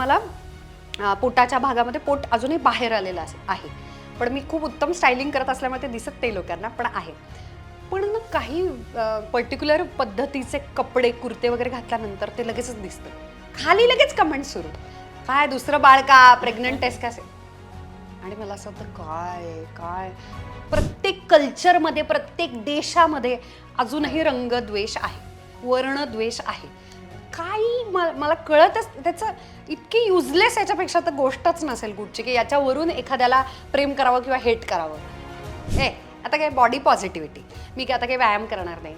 मला पोटाच्या भागामध्ये पोट अजूनही बाहेर आलेलं आहे. पण मी खूप उत्तम स्टायलिंग करत असल्यामुळे ते दिसत नाही लोकांना पण आहे. पण ना काही पर्टिक्युलर पद्धतीचे कपडे कुर्ते वगैरे घातल्यानंतर ते लगेचच दिसतं. खाली लगेच कमेंट सुरू. काय दुसरं बाळ का? प्रेग्नंट आहेस का? आणि मला असं वाटतं काय काय? प्रत्येक कल्चरमध्ये प्रत्येक देशामध्ये अजूनही रंगद्वेष आहे. वर्णद्वेष आहे. काही मला कळतच त्याचं इतकी युजलेस याच्यापेक्षा तर गोष्टच नसेल कुठची की याच्यावरून एखाद्याला प्रेम करावं किंवा हेट करावं. ए आता काय बॉडी पॉझिटिव्हिटी मी काय आता काही व्यायाम करणार नाही.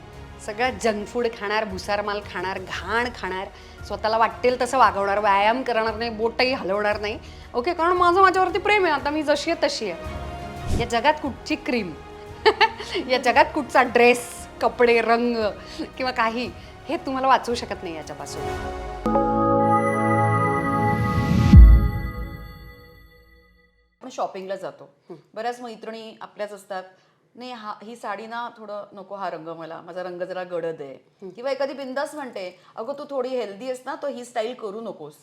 सगळं जंक फूड खाणार भुसारमाल खाणार घाण खाणार. स्वतःला वाटेल तसं वागवणार व्यायाम करणार नाही बोटही हलवणार नाही. ओके कारण माझं माझ्यावरती प्रेम आहे. आता मी जशी आहे तशी आहे. या जगात कुठची क्रीम या जगात कुठचा ड्रेस कपडे रंग किंवा काही हे तुम्हाला वाचवू शकत नाही याच्यापासून. आपण शॉपिंगला जातो. बऱ्याच मैत्रिणी आपल्याच असतात. नाही हा ही साडी ना थोडं नको हा रंग मला. माझा रंग जरा गडद आहे. किंवा एखादी बिंदास म्हणते अगं तू थोडी हेल्दी आहेस ना तर ही स्टाईल करू नकोस.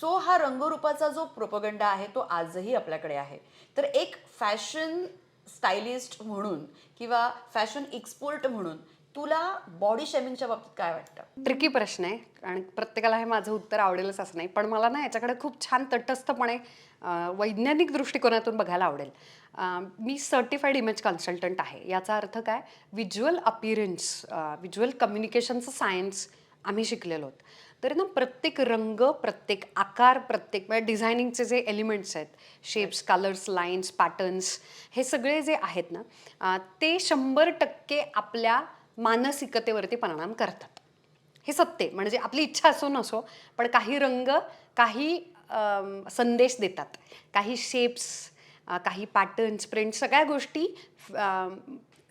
सो हा रंगरूपाचा जो प्रोपगंडा आहे तो आजही आपल्याकडे आहे. तर एक फॅशन स्टायलिस्ट म्हणून किंवा फॅशन एक्सपोर्ट म्हणून तुला बॉडी शेमिंगच्या बाबतीत काय वाटतं? ट्रिकी प्रश्न आहे. आणि प्रत्येकाला हे माझं उत्तर आवडेलच असं नाही. पण मला ना याच्याकडे खूप छान तटस्थपणे वैज्ञानिक दृष्टिकोनातून बघायला आवडेल. मी सर्टिफाईड इमेज कन्सल्टंट आहे. याचा अर्थ काय? व्हिज्युअल अपिरन्स व्हिज्युअल कम्युनिकेशनचं सायन्स आम्ही शिकलेलो आहोत. तर ना प्रत्येक रंग प्रत्येक आकार प्रत्येक म्हणजे डिझायनिंगचे जे एलिमेंट्स आहेत शेप्स कलर्स लाईन्स पॅटर्न्स हे सगळे जे आहेत ना ते शंभर टक्के आपल्या मानसिकतेवरती परिणाम करतात. हे सत्य म्हणजे आपली इच्छा असो नसो पण काही रंग काही संदेश देतात. काही शेप्स काही पॅटर्न्स प्रिंट सगळ्या गोष्टी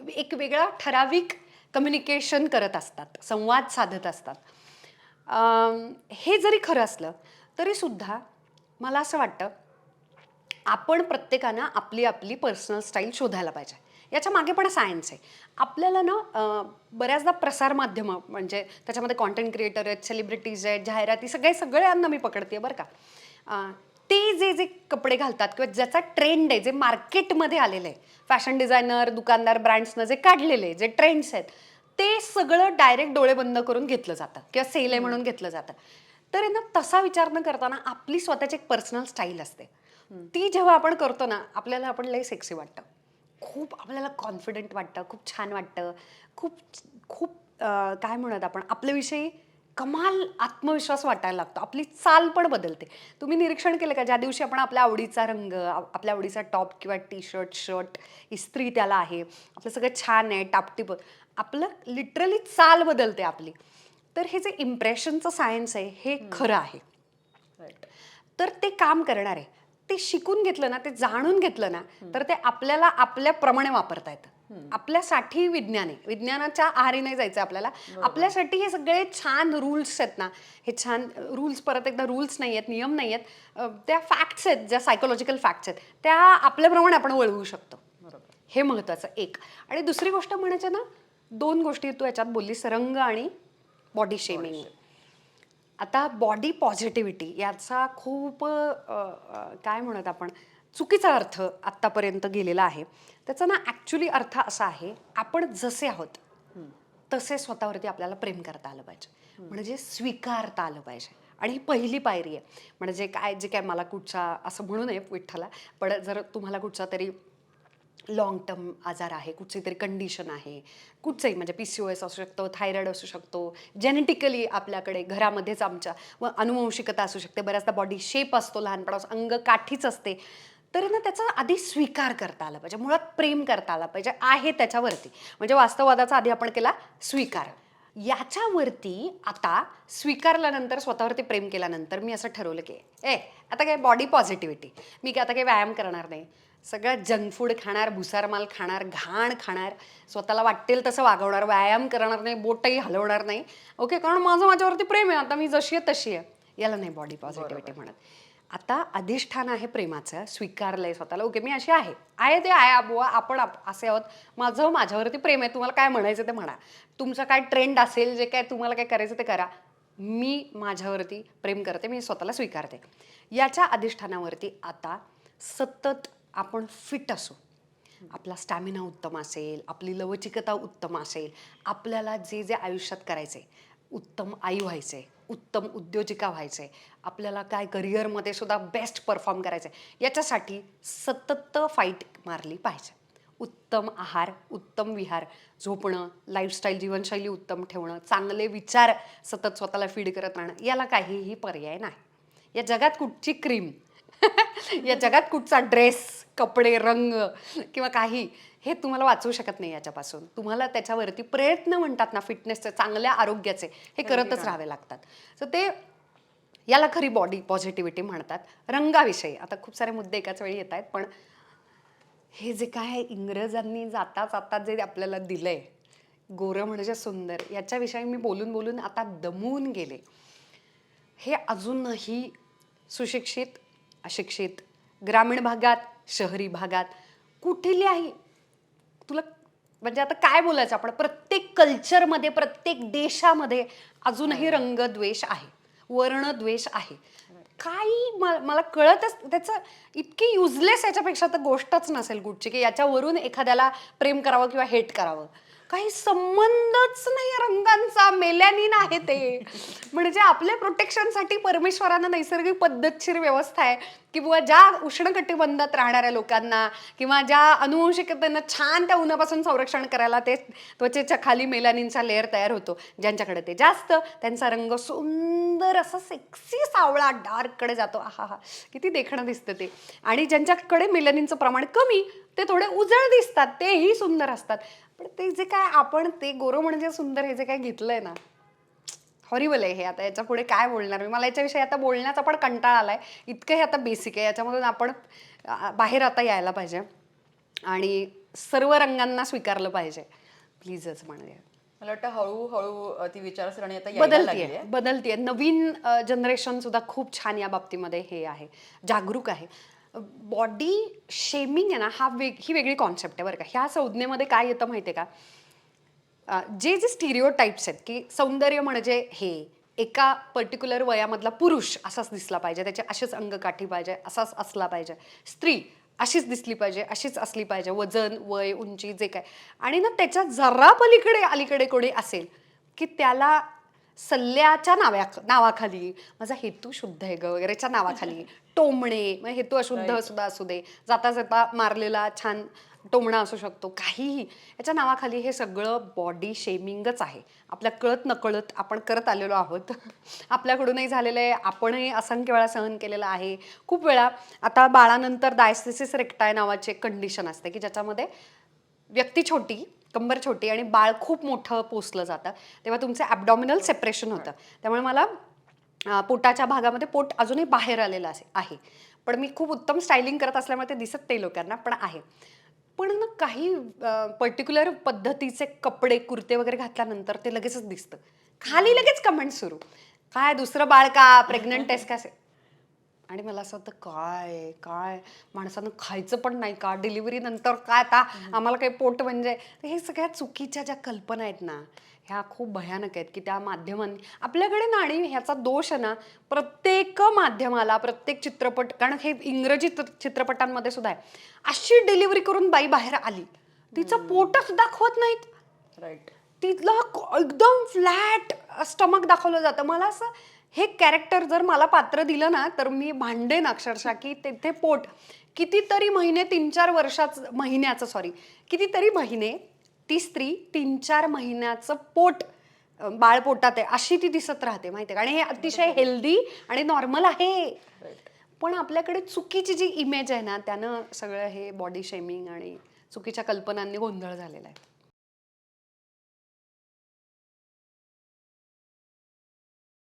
एक वेगळा ठराविक कम्युनिकेशन करत असतात संवाद साधत असतात. हे जरी खरं असलं तरीसुद्धा मला असं वाटतं आपण प्रत्येकानं आपली आपली पर्सनल स्टाईल शोधायला पाहिजे. याच्या मागे पण सायन्स आहे. आपल्याला ना बऱ्याचदा प्रसारमाध्यमं म्हणजे त्याच्यामध्ये कॉन्टेंट क्रिएटर आहेत सेलिब्रिटीज आहेत जाहिराती सगळे सगळ्यांना मी पकडते बरं का. ते जे जे कपडे घालतात किंवा ज्याचा ट्रेंड आहे जे मार्केटमध्ये आलेलं आहे फॅशन डिझायनर दुकानदार ब्रँड्सनं जे काढलेले जे ट्रेंड्स आहेत ते सगळं डायरेक्ट डोळे बंद करून घेतलं जातं किंवा सेल आहे म्हणून घेतलं जातं. तर यांना ना तसा विचार न करताना आपली स्वतःची एक पर्सनल स्टाईल असते. ती जेव्हा आपण करतो ना आपल्याला आपण लई सेक्सी वाटतं. खूप आपल्याला कॉन्फिडंट वाटतं खूप छान वाटतं. खूप खूप काय म्हणत आपण आपल्याविषयी कमाल आत्मविश्वास वाटायला लागतो. आपली चाल पण बदलते. तुम्ही निरीक्षण केलं का ज्या दिवशी आपण आपल्या आवडीचा रंग आपल्या आवडीचा टॉप किंवा टी शर्ट शर्ट इस्त्री त्याला आहे आपलं सगळं छान आहे टापटीप आपलं लिटरली चाल बदलते आपली. तर हे जे इम्प्रेशनचं सायन्स आहे हे खरं आहे. तर ते काम करणार आहे ते शिकून घेतलं ना ते जाणून घेतलं ना तर ते आपल्याला आपल्याप्रमाणे वापरता येतं. आपल्यासाठी विज्ञान आहे. विज्ञानाच्या आहारी नाही जायचं आपल्याला. आपल्यासाठी हे सगळे छान रूल्स आहेत ना हे छान रूल्स परत एकदा रूल्स नाही आहेत नियम नाही आहेत त्या फॅक्ट्स आहेत ज्या सायकोलॉजिकल फॅक्ट्स आहेत त्या आपल्याप्रमाणे आपण वळवू शकतो. हे महत्वाचं एक. आणि दुसरी गोष्ट म्हणायचं ना दोन गोष्टी तू याच्यात बोललीस रंग आणि बॉडी शेमिंग आता बॉडी पॉझिटिव्हिटी याचा खूप काय म्हणत आपण चुकीचा अर्थ आत्तापर्यंत गेलेला आहे. त्याचा ना ॲक्च्युली अर्थ असा आहे आपण जसे आहोत तसे स्वतःवरती आपल्याला प्रेम करता आलं पाहिजे. म्हणजे स्वीकारता आलं पाहिजे. आणि ही पहिली पायरी आहे. म्हणजे काय जे काय मला कुठचा असं म्हणू नये विठ्ठला पण जर तुम्हाला कुठचा तरी लॉंग टर्म आजार आहे कुठची तरी कंडिशन आहे कुठचंही म्हणजे पी सी ओ एस असू शकतो थायरॉइड असू शकतो जेनेटिकली आपल्याकडे घरामध्येच आमच्या व अनुवंशिकता असू शकते बऱ्याचदा बॉडी शेप असतो लहानपणापासून अंग काठीच असते तर ना त्याचा आधी स्वीकार करता आला पाहिजे मुळात प्रेम करता आला पाहिजे आहे त्याच्यावरती. म्हणजे वास्तववादाचा आधी आपण केला स्वीकार. याच्यावरती आता स्वीकारल्यानंतर स्वतःवरती प्रेम केल्यानंतर मी असं ठरवलं की ए आता काय बॉडी पॉझिटिव्हिटी मी काय आता काही व्यायाम करणार नाही सगळं जंक फूड खाणार भुसारमाल खाणार घाण खाणार. स्वतःला वाटेल तसं वागवणार व्यायाम करणार नाही बोटही हलवणार नाही. ओके कारण माझं माझ्यावरती प्रेम आहे. आता मी जशी आहे तशी आहे. याला नाही बॉडी पॉझिटिव्हिटी म्हणत. आता अधिष्ठान आहे प्रेमाचं स्वीकारलंय स्वतःला. ओके मी अशी आहे. आहे ते आहे बुवा आपण आप- असे आहोत. माझं माझ्यावरती प्रेम आहे. तुम्हाला काय म्हणायचं ते म्हणा. तुमचं काय ट्रेंड असेल जे काय तुम्हाला काय करायचं ते करा. मी माझ्यावरती प्रेम करते मी स्वतःला स्वीकारते. याच्या अधिष्ठानावरती आता सतत आपण फिट असू. आपला स्टॅमिना उत्तम असेल आपली लवचिकता उत्तम असेल आपल्याला जे जे आयुष्यात करायचे उत्तम आई व्हायचे उत्तम उद्योजिका व्हायचे आपल्याला काय करिअरमध्ये सुद्धा बेस्ट परफॉर्म करायचे याच्यासाठी सतत फाईट मारली पाहिजे. उत्तम आहार उत्तम विहार झोपणं लाईफस्टाईल जीवनशैली उत्तम ठेवणं चांगले विचार सतत स्वतःला फीड करत राहणं याला काहीही पर्याय नाही. या जगात कुठची क्रीम या जगात कुठचा ड्रेस कपडे रंग किंवा काही हे तुम्हाला वाचवू शकत नाही याच्यापासून. तुम्हाला त्याच्यावरती प्रयत्न म्हणतात ना फिटनेसचे चांगल्या आरोग्याचे हे करतच राहावे लागतात. तर ते याला खरी बॉडी पॉझिटिव्हिटी म्हणतात. रंगाविषयी. आता खूप सारे मुद्दे एकाच वेळी येत आहेत पण हे जे काय इंग्रजांनी जाता जाता जे आपल्याला दिलंय गोरं म्हणजे सुंदर याच्याविषयी मी बोलून बोलून आता दमून गेले. हे अजूनही सुशिक्षित अशिक्षित ग्रामीण भागात शहरी भागात कुठल्याही तुला म्हणजे आता काय बोलायचं आपण? प्रत्येक कल्चरमध्ये प्रत्येक देशामध्ये अजूनही रंगद्वेष आहे. वर्णद्वेष आहे. काही मला कळतच त्याचं इतकी युजलेस याच्यापेक्षा तर गोष्टच नसेल कुठची की याच्यावरून एखाद्याला प्रेम करावं किंवा हेट करावं. काही संबंधच नाही रंगांचा मेलॅनिन आहे ते. म्हणजे आपल्या प्रोटेक्शनसाठी परमेश्वरानं नैसर्गिक पद्धतशीर व्यवस्था आहे. किंवा ज्या उष्णकटिबंधात राहणाऱ्या लोकांना किंवा ज्या अनुवंशिकतेनं छान त्या उन्हापासून संरक्षण करायला ते त्वचेच्या खाली मेलानिनचा लेअर तयार होतो ज्यांच्याकडे ते जास्त त्यांचा रंग सुंदर असा सेक्सी सावळा डार्ककडे जातो. आहा हा किती देखणं दिसतं ते. आणि ज्यांच्याकडे मेलानिनचं प्रमाण कमी ते थोडे उजळ दिसतात तेही सुंदर असतात. पण ते जे काय आपण ते गोरं म्हणजे सुंदर हे जे काय घेतलंय ना हॉरिबल आहे हे. आता याच्यापुढे काय बोलणार मी? मला याच्याविषयी आता बोलण्याचा पण कंटाळा आलाय. इतकं हे आता बेसिक आहे. याच्यामधून आपण बाहेर आता यायला पाहिजे. आणि सर्व रंगांना स्वीकारलं पाहिजे. प्लीजच म्हणजे मला वाटतं हळूहळू ती विचारसरणी आता बदलतीये. बदलतीये. नवीन जनरेशन सुद्धा खूप छान या बाबतीमध्ये हे आहे. जागरूक आहे. बॉडी शेमिंग आहे ना हा वेग ही वेगळी कॉन्सेप्ट आहे बरं का. ह्या संज्ञेमध्ये काय येतं माहिती आहे का? जे जे स्टिरिओ टाईप्स आहेत की सौंदर्य म्हणजे हे एका पर्टिक्युलर वयामधला पुरुष असाच दिसला पाहिजे त्याचे असेच अंगकाठी पाहिजे असाच असला पाहिजे. स्त्री अशीच दिसली पाहिजे अशीच असली पाहिजे वजन वय उंची जे काय. आणि ना त्याच्या जरा पलीकडे अलीकडे कोणी असेल की त्याला सल्ल्याच्या नाव्या नावाखाली माझा हेतू शुद्ध आहे ग वगैरेच्या नावाखाली टोमणे मग हेतू अशुद्ध सुद्धा असू दे. जाता जाता मारलेला छान टोमणा असू शकतो. काहीही. याच्या नावाखाली हे सगळं बॉडी शेमिंगच आहे. आपल्या कळत नकळत आपण करत आलेलो आहोत. आपल्याकडूनही झालेलं आहे. आपणही असंख्य वेळा सहन केलेलं आहे. खूप वेळा आता बाळानंतर डायस्थिसिस रेक्टाय नावाचे कंडिशन असते की ज्याच्यामध्ये व्यक्ती छोटी कंबर छोटी आणि बाळ खूप मोठं पोचलं जातं. तेव्हा तुमचं ॲबडॉमिनल सेपरेशन होतं. त्यामुळे मला पोटाच्या भागामध्ये पोट अजूनही बाहेर आलेलं असे आहे. पण मी खूप उत्तम स्टायलिंग करत असल्यामुळे ते दिसत नाही लोकांना पण आहे. पण ना काही पर्टिक्युलर पद्धतीचे कपडे कुर्ते वगैरे घातल्यानंतर ते लगेचच दिसतं. खाली लगेच कमेंट सुरू. काय दुसरं बाळ का प्रेग्नंट आहेस का आणि मला असं वाटतं काय काय माणसानं खायचं पण नाही का? डिलिव्हरी नंतर काय आता? आम्हाला काही पोट म्हणजे हे सगळ्या चुकीच्या ज्या कल्पना आहेत ना ह्या खूप भयानक आहेत की त्या माध्यमांनी आपल्याकडे ना आणि ह्याचा दोष आहे ना प्रत्येक माध्यमाला प्रत्येक चित्रपट कारण हे इंग्रजी चित्र- चित्रपटांमध्ये सुद्धा आहे. अशी डिलिव्हरी करून बाई बाहेर आली. तिचं पोटच दाखवत नाहीत. राईट तिथला एकदम फ्लॅट स्टमक दाखवलं जातं. मला असं हे कॅरेक्टर जर मला पात्र दिलं ना तर मी भांडेन अक्षरशः की तेथे पोट. कितीतरी महिने तीन चार वर्षाचं महिन्याचं सॉरी कितीतरी महिने ती स्त्री तीन चार महिन्याचं पोट अं, बाळ पोटात आहे अशी ती दिसत राहते माहिती आहे आणि हे अतिशय हेल्दी आणि नॉर्मल आहे. पण आपल्याकडे चुकीची जी इमेज आहे ना त्यानं सगळं हे बॉडी शेमिंग आणि चुकीच्या कल्पनांनी गोंधळ झालेला आहे.